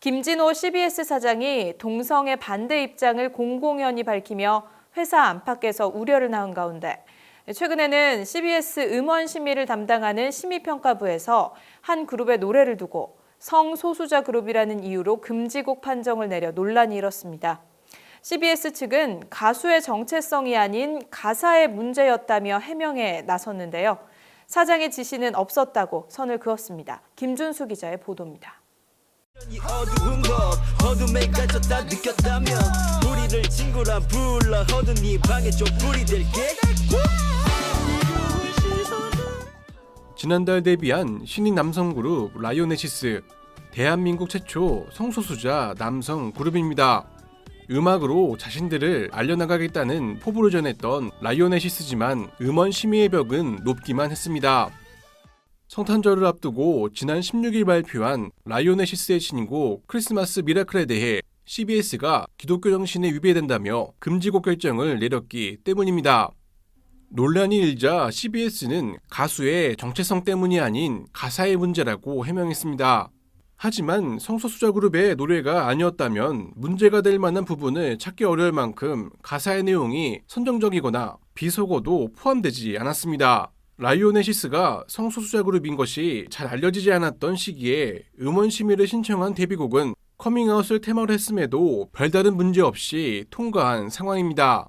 김진호 CBS 사장이 동성애 반대 입장을 공공연히 밝히며 회사 안팎에서 우려를 낳은 가운데 최근에는 CBS 음원 심의를 담당하는 심의평가부에서 한 그룹의 노래를 두고 성소수자 그룹이라는 이유로 금지곡 판정을 내려 논란이 일었습니다. CBS 측은 가수의 정체성이 아닌 가사의 문제였다며 해명에 나섰는데요. 사장의 지시는 없었다고 선을 그었습니다. 김준수 기자의 보도입니다. 이 어두운 것 어둠에 갇혔다 느꼈다면 우리를 친구라 불러 어두운 이 방의 촛불이 될게 지난달 데뷔한 신인 남성 그룹 라이오네시스 대한민국 최초 성소수자 남성 그룹입니다. 음악으로 자신들을 알려나가겠다는 포부를 전했던 라이오네시스지만 음원 심의의 벽은 높기만 했습니다. 성탄절을 앞두고 지난 16일 발표한 라이오네시스의 신곡 크리스마스 미라클에 대해 CBS가 기독교 정신에 위배된다며 금지곡 결정을 내렸기 때문입니다. 논란이 일자 CBS는 가수의 정체성 때문이 아닌 가사의 문제라고 해명했습니다. 하지만 성소수자 그룹의 노래가 아니었다면 문제가 될 만한 부분을 찾기 어려울 만큼 가사의 내용이 선정적이거나 비속어도 포함되지 않았습니다. 라이오네시스가 성소수자 그룹인 것이 잘 알려지지 않았던 시기에 음원 심의를 신청한 데뷔곡은 커밍아웃을 테마로 했음에도 별다른 문제 없이 통과한 상황입니다.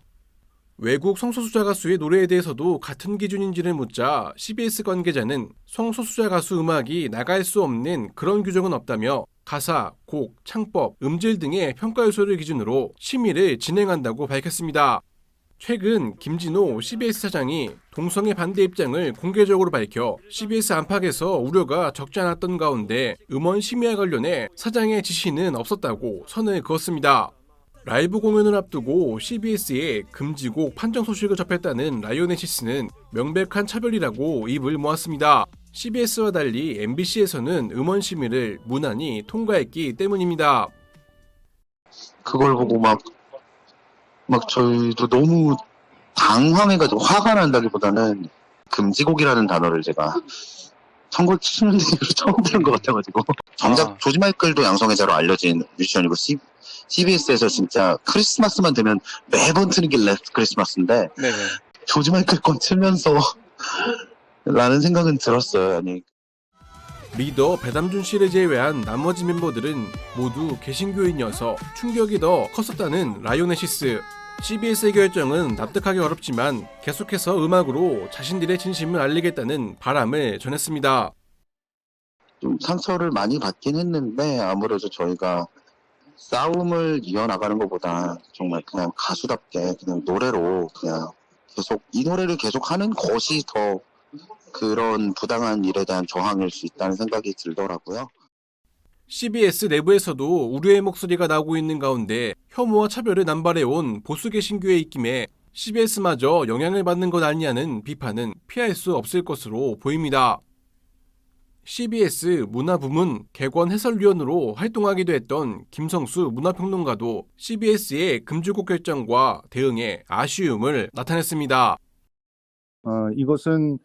외국 성소수자 가수의 노래에 대해서도 같은 기준인지를 묻자 CBS 관계자는 성소수자 가수 음악이 나갈 수 없는 그런 규정은 없다며 가사, 곡, 창법, 음질 등의 평가 요소를 기준으로 심의를 진행한다고 밝혔습니다. 최근 김진호 CBS 사장이 동성애 반대 입장을 공개적으로 밝혀 CBS 안팎에서 우려가 적지 않았던 가운데 음원 심의와 관련해 사장의 지시는 없었다고 선을 그었습니다. 라이브 공연을 앞두고 CBS에 금지곡 판정 소식을 접했다는 라이오네시스는 명백한 차별이라고 입을 모았습니다. CBS와 달리 MBC에서는 음원 심의를 무난히 통과했기 때문입니다. 그걸 보고 막, 막 저희도 너무 당황해가지고 화가 난다기보다는 금지곡이라는 단어를 제가 선거 치는 얘기로 처음 들은 것 같아가지고. 정작 아. 조지 마이클도 양성애자로 알려진 뮤지션이고, C, CBS에서 진짜 크리스마스만 되면 매번 트는 게 레프트 크리스마스인데, 네네. 조지 마이클 건 틀면서, 라는 생각은 들었어요. 아니, 리더 배담준 씨를 제외한 나머지 멤버들은 모두 개신교인이어서 충격이 더 컸었다는 라이오네시스. CBS의 결정은 납득하기 어렵지만 계속해서 음악으로 자신들의 진심을 알리겠다는 바람을 전했습니다. 좀 상처를 많이 받긴 했는데 아무래도 저희가 싸움을 이어나가는 것보다 정말 그냥 가수답게 그냥 노래로 그냥 계속 이 노래를 계속 하는 것이 더 그런 부당한 일에 대한 저항일 수 있다는 생각이 들더라고요. CBS 내부에서도 우려의 목소리가 나오고 있는 가운데 혐오와 차별을 남발해온 보수 개신교의 입김에 CBS마저 영향을 받는 것 아니냐는 비판은 피할 수 없을 것으로 보입니다. CBS 문화부문 개관 해설위원으로 활동하기도 했던 김성수 문화평론가도 CBS의 금주곡 결정과 대응에 아쉬움을 나타냈습니다. 어, 이것은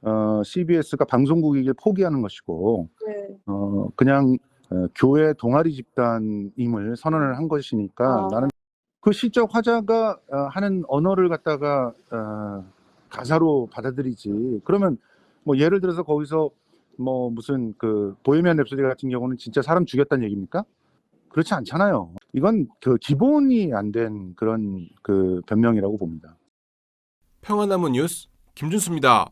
어, CBS가 방송국이길 포기하는 것이고 어, 그냥 어, 교회 동아리 집단임을 선언을 한 것이니까 아. 나는 그 시적 화자가 어, 하는 언어를 갖다가 어, 가사로 받아들이지 그러면 뭐 예를 들어서 거기서 뭐 무슨 그 보헤미안 랩소디 같은 경우는 진짜 사람 죽였다는 얘기입니까? 그렇지 않잖아요. 이건 그 기본이 안 된 그런 그 변명이라고 봅니다. 평화나무 뉴스 김준수입니다.